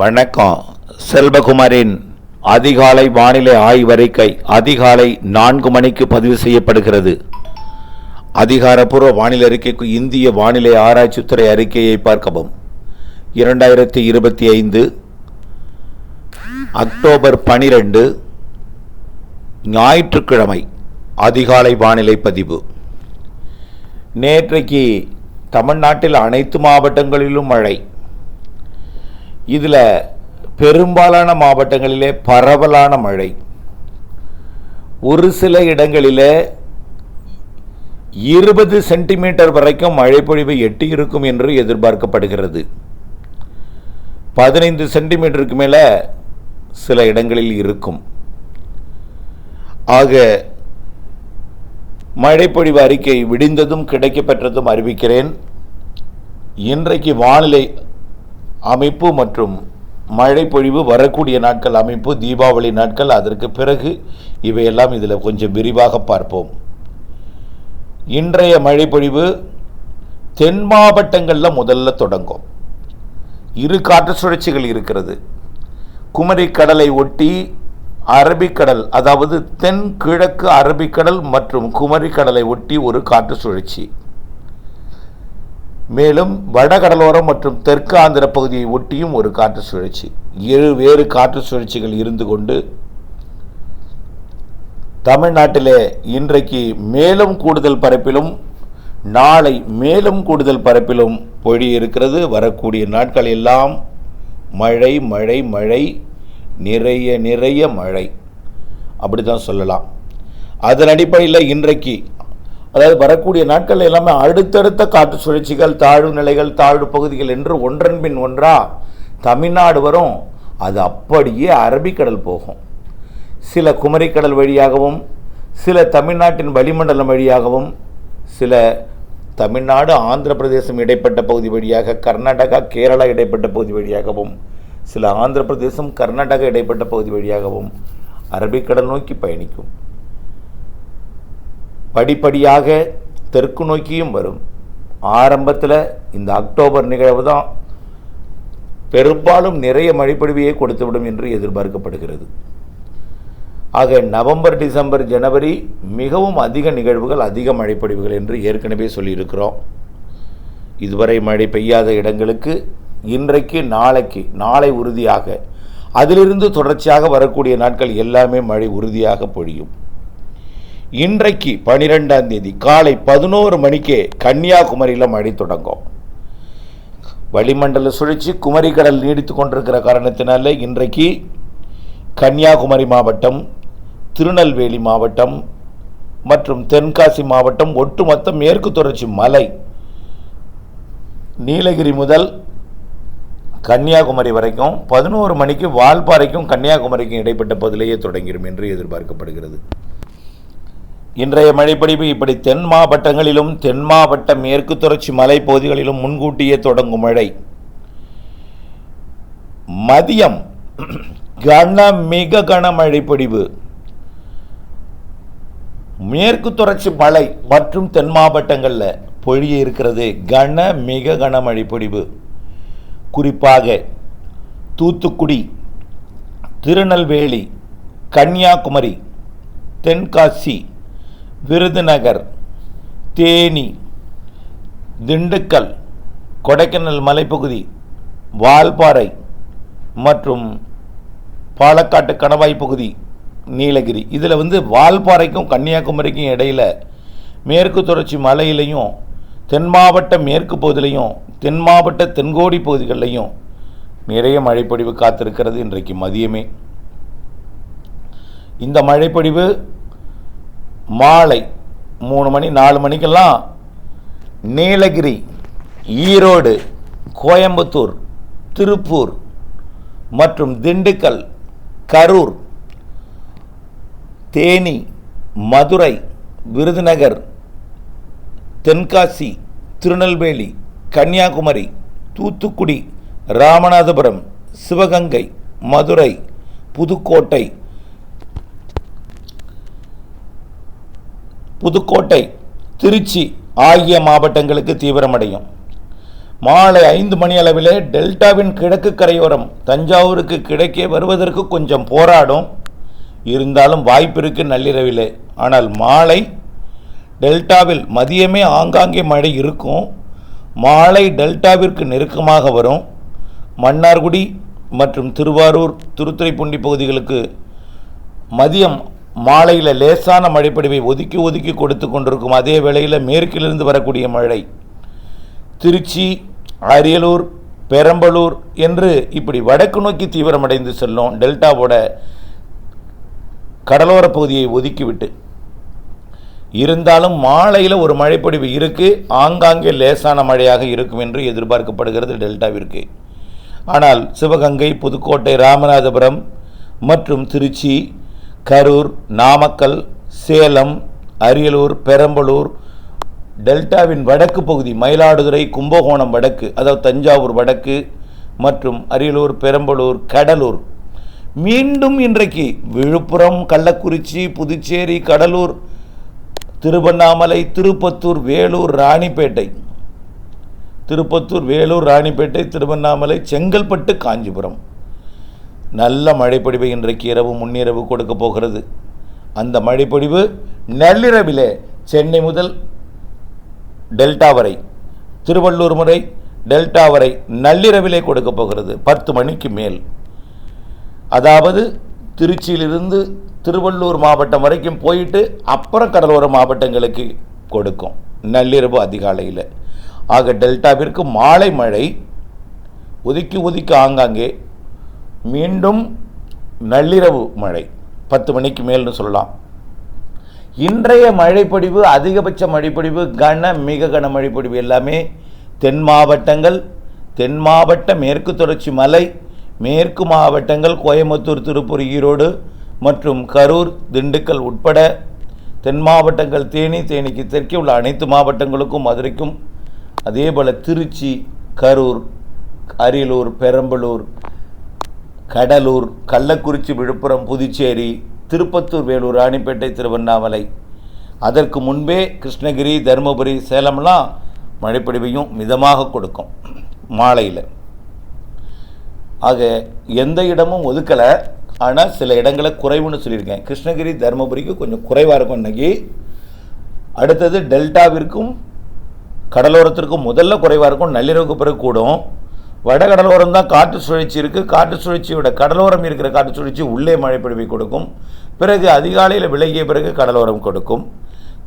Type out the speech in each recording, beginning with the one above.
வணக்கம். செல்வகுமாரின் அதிகாலை வானிலை ஆய்வறிக்கை அதிகாலை நான்கு மணிக்கு பதிவு செய்யப்படுகிறது. அதிகாரப்பூர்வ வானிலை அறிக்கைக்கு இந்திய வானிலை ஆராய்ச்சித்துறை அறிக்கையை பார்க்கவும். இரண்டாயிரத்தி இருபத்தி ஐந்து அக்டோபர் பனிரெண்டு ஞாயிற்றுக்கிழமை அதிகாலை வானிலை பதிவு. நேற்றைக்கு தமிழ்நாட்டில் அனைத்து மாவட்டங்களிலும் மழை. இதில் பெரும்பாலான மாவட்டங்களிலே பரவலான மழை. ஒரு சில இடங்களிலே இருபது சென்டிமீட்டர் வரைக்கும் மழைப்பொழிவு எட்டி இருக்கும் என்று எதிர்பார்க்கப்படுகிறது. பதினைந்து சென்டிமீட்டருக்கு மேலே சில இடங்களில் இருக்கும். ஆக மழைப்பொழிவு அறிக்கை விடிந்ததும் கிடைக்கப்பெற்றதும் அறிவிக்கிறேன். இன்றைக்கு வானிலை அமைப்பு மற்றும் மழைப்பொழிவு வரக்கூடிய நாட்கள் அமைப்பு தீபாவளி நாட்கள் அதற்கு பிறகு இவையெல்லாம் இதில் கொஞ்சம் விரிவாக பார்ப்போம். இன்றைய மழைப்பொழிவு தென் மாவட்டங்களில் முதல்ல தொடங்கும். இரு காற்று சுழற்சிகள் இருக்கிறது. குமரிக்கடலை ஒட்டி அரபிக்கடல் அதாவது தென் கிழக்கு அரபிக்கடல் மற்றும் குமரிக்கடலை ஒட்டி ஒரு காற்று சுழற்சி. மேலும் வடகடலோரம் மற்றும் தெற்கு ஆந்திர பகுதியை ஒட்டியும் ஒரு காற்று சுழற்சி. இரு வேறு காற்று சுழற்சிகள் இருந்து கொண்டு தமிழ்நாட்டிலே இன்றைக்கு மேலும் கூடுதல் பரப்பிலும் நாளை மேலும் கூடுதல் பரப்பிலும் பொழி இருக்கிறது வரக்கூடிய நாட்கள் எல்லாம் மழை மழை மழை நிறைய நிறைய மழை. அப்படி தான் சொல்லலாம். அதன் அடிப்படையில் இன்றைக்கு அதாவது வரக்கூடிய நாட்கள் எல்லாமே அடுத்தடுத்த காற்று சுழற்சிகள் தாழ்வு நிலைகள் தாழ்வு பகுதிகள் என்று ஒன்றன் பின் ஒன்றா தமிழ்நாடு வரும். அது அப்படியே அரபிக்கடல் போகும். சில குமரிக்கடல் வழியாகவும் சில தமிழ்நாட்டின் வளிமண்டலம் வழியாகவும் சில தமிழ்நாடு ஆந்திர பிரதேசம் இடைப்பட்ட பகுதி வழியாக கர்நாடகா கேரளா இடைப்பட்ட பகுதி வழியாகவும் சில ஆந்திர பிரதேசம் கர்நாடகா இடைப்பட்ட பகுதி வழியாகவும் அரபிக்கடல் நோக்கி பயணிக்கும். படிப்படியாக தெற்கு நோக்கியும் வரும். ஆரம்பத்தில் இந்த அக்டோபர் நிகழ்வு தான் பெரும்பாலும் நிறைய மழைப்பொழிவையே கொடுத்துவிடும் என்று எதிர்பார்க்கப்படுகிறது. ஆக நவம்பர் டிசம்பர் ஜனவரி மிகவும் அதிக நிகழ்வுகள் அதிக மழைப்பொழிவுகள் என்று ஏற்கனவே சொல்லியிருக்கிறோம். இதுவரை மழை பெய்யாத இடங்களுக்கு இன்றைக்கு நாளைக்கு நாளை உறுதியாக அதிலிருந்து தொடர்ச்சியாக வரக்கூடிய நாட்கள் எல்லாமே மழை உறுதியாக பொழியும். இன்றைக்கு பனிரெண்டாம் தேதி காலை பதினோரு மணிக்கே கன்னியாகுமரியில் மழை தொடங்கும். வளிமண்டல சுழற்சி குமரிக்கடல் நீடித்து கொண்டிருக்கிற காரணத்தினால இன்றைக்கு கன்னியாகுமரி மாவட்டம் திருநெல்வேலி மாவட்டம் மற்றும் தென்காசி மாவட்டம் ஒட்டுமொத்த மேற்கு தொடர்ச்சி மலை நீலகிரி முதல் கன்னியாகுமரி வரைக்கும் பதினோரு மணிக்கு வால்பாறைக்கும் கன்னியாகுமரிக்கும் இடைப்பட்ட பகுதியிலேயே தொடங்கிடும் என்று எதிர்பார்க்கப்படுகிறது. இன்றைய மழைப்பொழிவு இப்படி தென் மாவட்டங்களிலும் தென் மாவட்ட மேற்கு தொடர்ச்சி மலைப்பகுதிகளிலும் முன்கூட்டியே தொடங்கும் மழை. மதியம் கன மிக கனமழை பொழிவு மேற்கு தொடர்ச்சி மலை மற்றும் தென் மாவட்டங்களில் பொழிய இருக்கிறது கன மிக கனமழை பொழிவு குறிப்பாக தூத்துக்குடி திருநெல்வேலி கன்னியாகுமரி தென்காசி விருதுநகர் தேனி திண்டுக்கல் கொடைக்கானல் மலைப்பகுதி வால்பாறை மற்றும் பாலக்காட்டு கணவாய் பகுதி நீலகிரி. இதில் வந்து வால்பாறைக்கும் கன்னியாகுமரிக்கும் இடையில் மேற்கு தொடர்ச்சி மலையிலையும் தென் மாவட்ட மேற்கு பகுதியிலையும் தென் மாவட்ட தென்கோடி பகுதிகளிலையும் நிறைய மழைப்பொழிவு காத்திருக்கிறது இன்றைக்கு மதியமே. இந்த மழைப்பொழிவு மாலை மூணு மணி நாலு மணிக்கெல்லாம் நீலகிரி ஈரோடு கோயம்புத்தூர் திருப்பூர் மற்றும் திண்டுக்கல் கரூர் தேனி மதுரை விருதுநகர் தென்காசி திருநெல்வேலி கன்னியாகுமரி தூத்துக்குடி ராமநாதபுரம் சிவகங்கை மதுரை புதுக்கோட்டை புதுக்கோட்டை திருச்சி ஆகிய மாவட்டங்களுக்கு தீவிரமடையும். மாலை ஐந்து மணி அளவிலே டெல்டாவின் கிழக்கு கரையோரம் தஞ்சாவூருக்கு கிழக்கே வருவதற்கு கொஞ்சம் போராடும். இருந்தாலும் வாய்ப்பிருக்கு நள்ளிரவிலே. ஆனால் மாலை டெல்டாவில் மதியமே ஆங்காங்கே மழை இருக்கும். மாலை டெல்டாவிற்கு நெருக்கமாக வரும். மன்னார்குடி மற்றும் திருவாரூர் திருத்துறைப்பூண்டி பகுதிகளுக்கு மதியம் மாலையில் லேசான மழைப்படிவை ஒதுக்கி ஒதுக்கி கொடுத்து கொண்டிருக்கும் அதே வேளையில் மேற்கிலிருந்து வரக்கூடிய மழை. திருச்சி அரியலூர் பெரம்பலூர் என்று இப்படி வடக்கு நோக்கி தீவிரமடைந்து செல்லும் டெல்டாவோட கடலோர பகுதியை ஒதுக்கிவிட்டு. இருந்தாலும் மாலையில் ஒரு மழைப்பொடிவு இருக்கு ஆங்காங்கே லேசான மழையாக இருக்கும் என்று எதிர்பார்க்கப்படுகிறது டெல்டாவிற்கு. ஆனால் சிவகங்கை புதுக்கோட்டை ராமநாதபுரம் மற்றும் திருச்சி கரூர் நாமக்கல் சேலம் அரியலூர் பெரம்பலூர் டெல்டாவின் வடக்கு பகுதி மயிலாடுதுறை கும்பகோணம் வடக்கு அதாவது தஞ்சாவூர் வடக்கு மற்றும் அரியலூர் பெரம்பலூர் கடலூர். மீண்டும் இன்றைக்கு விழுப்புரம் கள்ளக்குறிச்சி புதுச்சேரி கடலூர் திருவண்ணாமலை திருப்பத்தூர் வேலூர் ராணிப்பேட்டை. திருப்பத்தூர் வேலூர் ராணிப்பேட்டை திருவண்ணாமலை செங்கல்பட்டு காஞ்சிபுரம். நல்ல மழைப்பொழிவு இன்றைக்கு இரவு முன்னிரவு கொடுக்க போகிறது. அந்த மழைப்பொழிவு நள்ளிரவிலே சென்னை முதல் டெல்டா வரை திருவள்ளூர் முறை டெல்டா வரை நள்ளிரவிலே கொடுக்க போகிறது பத்து மணிக்கு மேல். அதாவது திருச்சியிலிருந்து திருவள்ளூர் மாவட்டம் வரைக்கும் போயிட்டு அப்புறம் கடலோர மாவட்டங்களுக்கு கொடுக்கும் நள்ளிரவு அதிகாலையில். ஆக டெல்டாவிற்கு மாலை மழை ஒதுக்கி ஒதுக்கி ஆங்காங்கே மீண்டும் நள்ளிரவு மழை. பத்து மணிக்கு மேல்னு சொல்லலாம். இன்றைய மழைப்பொடிவு அதிகபட்ச மழைப்பொடிவு கன மிக கன மழைப்பொடிவு எல்லாமே தென் மாவட்டங்கள் தென் மாவட்ட மேற்கு தொடர்ச்சி மலை மேற்கு மாவட்டங்கள் கோயம்புத்தூர் திருப்பூர் ஈரோடு மற்றும் கரூர் திண்டுக்கல் உட்பட தென் மாவட்டங்கள் தேனி தேனிக்கு தெற்கே உள்ள அனைத்து மாவட்டங்களுக்கும் மதுரைக்கும் அதே போல் திருச்சி கரூர் அரியலூர் பெரம்பலூர் கடலூர் கள்ளக்குறிச்சி விழுப்புரம் புதுச்சேரி திருப்பத்தூர் வேலூர் ராணிப்பேட்டை திருவண்ணாமலை. அதற்கு முன்பே கிருஷ்ணகிரி தருமபுரி சேலம்லாம் மழைப்பொழிவையும் மிதமாக கொடுக்கும் மாலையில். ஆக எந்த இடமும் ஒதுக்கலை. ஆனால் சில இடங்களை குறைவுன்னு சொல்லியிருக்கேன். கிருஷ்ணகிரி தருமபுரிக்கு கொஞ்சம் குறைவாக இருக்கும் இன்றைக்கி அடுத்தது டெல்டாவிற்கும் கடலோரத்திற்கும் முதல்ல குறைவாக இருக்கும். நள்ளிரவுக்கு பிறகு கூடும். வட கடலோரம் தான் காற்று சுழற்சி இருக்குது காற்று சுழற்சியோட கடலோரம் இருக்கிற காற்று சுழற்சி உள்ளே மழைப்பொழிவை கொடுக்கும். பிறகு அதிகாலையில் விலகிய பிறகு கடலோரம் கொடுக்கும்.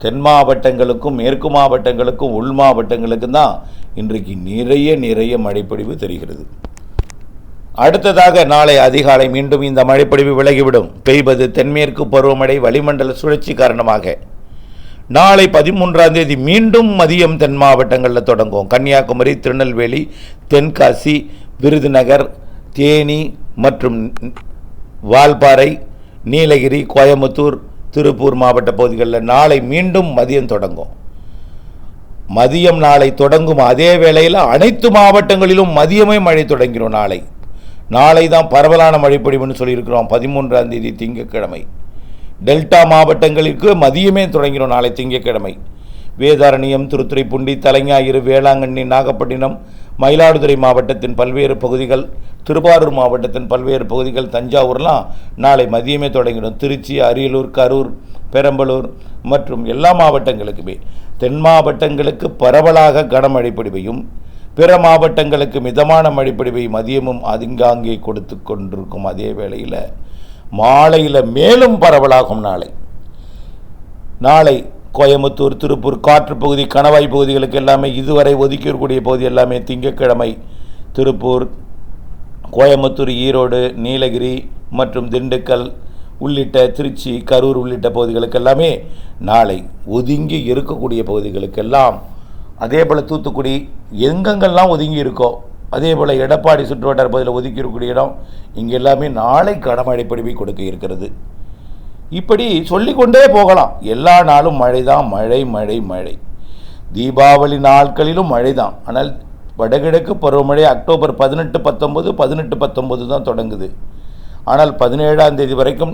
தென் மாவட்டங்களுக்கும் மேற்கு மாவட்டங்களுக்கும் உள் மாவட்டங்களுக்கும் தான் இன்றைக்கு நிறைய நிறைய மழைப்பொழிவு தெரிகிறது. அடுத்ததாக நாளை அதிகாலை மீண்டும் இந்த மழைப்பொழிவு விலகிவிடும். பெய்வது தென்மேற்கு பருவமழை வளிமண்டல சுழற்சி காரணமாக. நாளை பதிமூன்றாம் தேதி மீண்டும் மதியம் தென் மாவட்டங்களில் தொடங்கும் கன்னியாகுமரி திருநெல்வேலி தென்காசி விருதுநகர் தேனி மற்றும் வால்பாறை நீலகிரி கோயம்புத்தூர் திருப்பூர் மாவட்ட பகுதிகளில் நாளை மீண்டும் மதியம் தொடங்கும் மதியம் நாளை தொடங்கும் அதே வேளையில் அனைத்து மாவட்டங்களிலும் மதியமே மழை தொடங்கிடும் நாளை. நாளை தான் பரவலான மழைப்பொழிவுன்னு சொல்லியிருக்கிறோம். பதிமூன்றாம் தேதி திங்கட்கிழமை. டெல்டா மாவட்டங்களுக்கு மதியமே தொடங்கிடும் நாளை திங்கட்கிழமை. வேதாரண்யம் திருத்துறைப்பூண்டி தலைஞாயிறு வேளாங்கண்ணி நாகப்பட்டினம் மயிலாடுதுறை மாவட்டத்தின் பல்வேறு பகுதிகள் திருவாரூர் மாவட்டத்தின் பல்வேறு பகுதிகள் தஞ்சாவூர்லாம் நாளை மதியமே தொடங்கிடும். திருச்சி அரியலூர் கரூர் பெரம்பலூர் மற்றும் எல்லா மாவட்டங்களுக்குமே. தென் மாவட்டங்களுக்கு பரவலாக கனமழை பொழிவையும் பிற மாவட்டங்களுக்கு மிதமான மழைப்பொழிவை மதியமும் அதிங்காங்கே கொடுத்து கொண்டிருக்கும் அதே வேளையில் மாலையில் மேலும் பரவலாகும் நாளை. நாளை கோயம்புத்தூர் திருப்பூர் காற்று பகுதி கணவாய் பகுதிகளுக்கு எல்லாமே இதுவரை ஒதுக்கியிருக்கக்கூடிய பகுதி எல்லாமே திங்கட்கிழமை திருப்பூர் கோயம்புத்தூர் ஈரோடு நீலகிரி மற்றும் திண்டுக்கல் உள்ளிட்ட திருச்சி கரூர் உள்ளிட்ட பகுதிகளுக்கு எல்லாமே நாளை ஒதுங்கி இருக்கக்கூடிய பகுதிகளுக்கெல்லாம் அதே போல் தூத்துக்குடி எங்கெங்கெல்லாம் ஒதுங்கி இருக்கோ அதே போல் எடப்பாடி சுற்றுவட்டார பகுதியில் ஒதுக்கி இருக்கக்கூடிய இடம் இங்கே எல்லாமே நாளை கனமழை பொழிவை கொடுக்க இருக்கிறது. இப்படி சொல்லிக்கொண்டே போகலாம். எல்லா நாளும் மழை தான் மழை மழை மழை. தீபாவளி நாட்களிலும் மழை தான் ஆனால் வடகிழக்கு பருவமழை அக்டோபர் பதினெட்டு பத்தொம்பது பதினெட்டு பத்தொம்பது தான் தொடங்குது. ஆனால் பதினேழாம் தேதி வரைக்கும்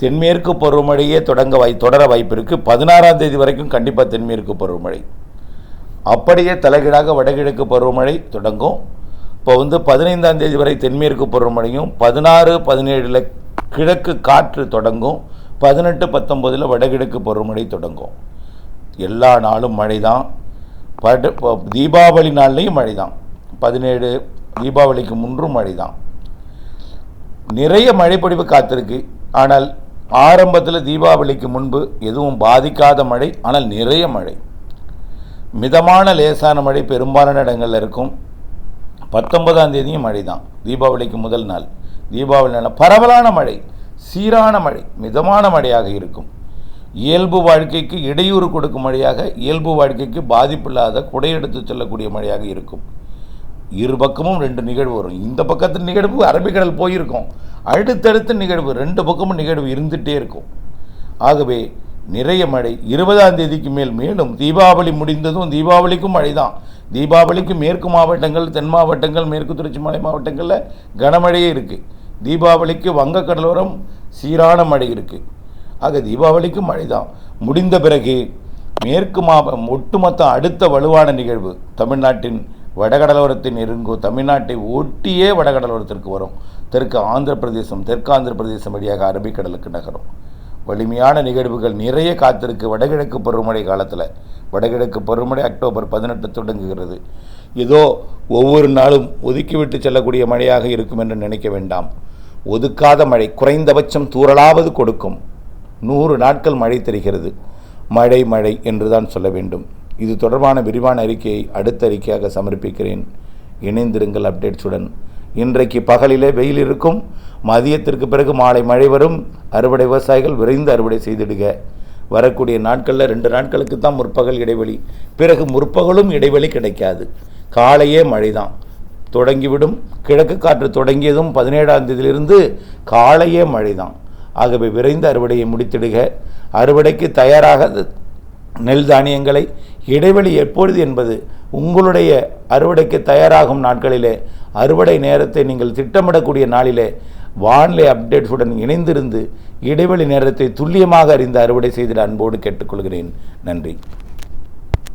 தென்மேற்கு பருவமழையே தொடங்க வாய் தொடர வாய்ப்பு இருக்குது பதினாறாம் தேதி வரைக்கும் கண்டிப்பாக தென்மேற்கு பருவமழை. அப்படியே தலைகீழாக வடகிழக்கு பருவமழை தொடங்கும். இப்போ வந்து பதினைந்தாம் தேதி வரை தென்மேற்கு பருவமழையும் பதினாறு பதினேழில் கிழக்கு காற்று தொடங்கும் பதினெட்டு பத்தொம்போதில் வடகிழக்கு பருவமழை தொடங்கும். எல்லா நாளும் மழை தான் படு தீபாவளி நாள்லேயும் மழை தான் பதினேழு தீபாவளிக்கு முன்றும் மழை தான் நிறைய மழைப்பொழிவு காத்திருக்கு. ஆனால் ஆரம்பத்தில் தீபாவளிக்கு முன்பு எதுவும் பாதிக்காத மழை ஆனால் நிறைய மழை. மிதமான லேசான மழை பெரும்பாலான இடங்களில் இருக்கும். பத்தொன்பதாம் தேதியும் மழை தான் தீபாவளிக்கு முதல் நாள். தீபாவளி பரவலான மழை சீரான மழை மிதமான மழையாக இருக்கும். இயல்பு வாழ்க்கைக்கு இடையூறு கொடுக்கும் மழையாக இயல்பு வாழ்க்கைக்கு பாதிப்பில்லாத குடையெடுத்து செல்லக்கூடிய மழையாக இருக்கும். இரு பக்கமும் ரெண்டு நிகழ்வு வரும். இந்த பக்கத்து நிகழ்வு அரபிக்கடல் போயிருக்கும். அடுத்தடுத்த நிகழ்வு ரெண்டு பக்கமும் நிகழ்வு இருந்துகிட்டே இருக்கும். ஆகவே நிறைய மழை. இருபதாம் தேதிக்கு மேல் மேலும் தீபாவளி முடிந்ததும் தீபாவளிக்கும் மழை தான் தீபாவளிக்கு மேற்கு மாவட்டங்கள் தென் மாவட்டங்கள் மேற்கு தொடர்ச்சி மலை மாவட்டங்களில் கனமழையே இருக்குது தீபாவளிக்கு வங்கக்கடலோரம் சீரான மழை இருக்குது ஆக தீபாவளிக்கு மழை தான் முடிந்த பிறகு மேற்கு மாவட்டம் ஒட்டுமொத்த அடுத்த வலுவான நிகழ்வு தமிழ்நாட்டின் வடகடலோரத்தின் நெருங்கும் தமிழ்நாட்டை ஒட்டியே வடகடலோரத்திற்கு வரும். தெற்கு ஆந்திர பிரதேசம் தெற்கு ஆந்திர பிரதேசம் வழியாக அரபிக்கடலுக்கு நகரும். வலிமையான நிகழ்வுகள் நிறைய காத்திருக்கு. வடகிழக்கு பருவமழை காலத்தில். வடகிழக்கு பருவமழை அக்டோபர் பதினெட்டு தொடங்குகிறது. ஏதோ ஒவ்வொரு நாளும் ஒதுக்கிவிட்டு செல்லக்கூடிய மழையாக இருக்கும் என்று நினைக்க வேண்டாம். ஒதுக்காத மழை குறைந்தபட்சம் தூறலாவது கொடுக்கும். நூறு நாட்கள் மழை தருகிறது. மழை மழை என்று தான் சொல்ல வேண்டும். இது தொடர்பான விரிவான அறிக்கையை அடுத்த அறிக்கையாக சமர்ப்பிக்கிறேன். இணைந்திருங்கள் அப்டேட்ஸுடன். இன்றைக்கு பகலிலே வெயில் இருக்கும். மதியத்திற்கு பிறகு மாலை மழை வரும். அறுவடை விவசாயிகள் விரைந்து அறுவடை செய்திடுக. வரக்கூடிய நாட்களில் ரெண்டு நாட்களுக்கு தான் முற்பகல் இடைவெளி. பிறகு முற்பகலும் இடைவெளி கிடைக்காது. காலையே மழை தான் தொடங்கிவிடும். கிழக்கு காற்று தொடங்கியதும் பதினேழாம் தேதியிலிருந்து காலையே மழை தான் ஆகவே விரைந்து அறுவடையை முடித்திடுக. அறுவடைக்கு தயாராக நெல் தானியங்களை இடைவெளி எப்பொழுது என்பது உங்களுடைய அறுவடைக்கு தயாராகும் நாட்களிலே அறுவடை நேரத்தை நீங்கள் திட்டமிடக்கூடிய நாளிலே வானிலை அப்டேட்ஸுடன் இணைந்திருந்து இடைவெளி நேரத்தை துல்லியமாக அறிந்து அறுவடை செய்திட அன்போடு கேட்டுக்கொள்கிறேன். நன்றி.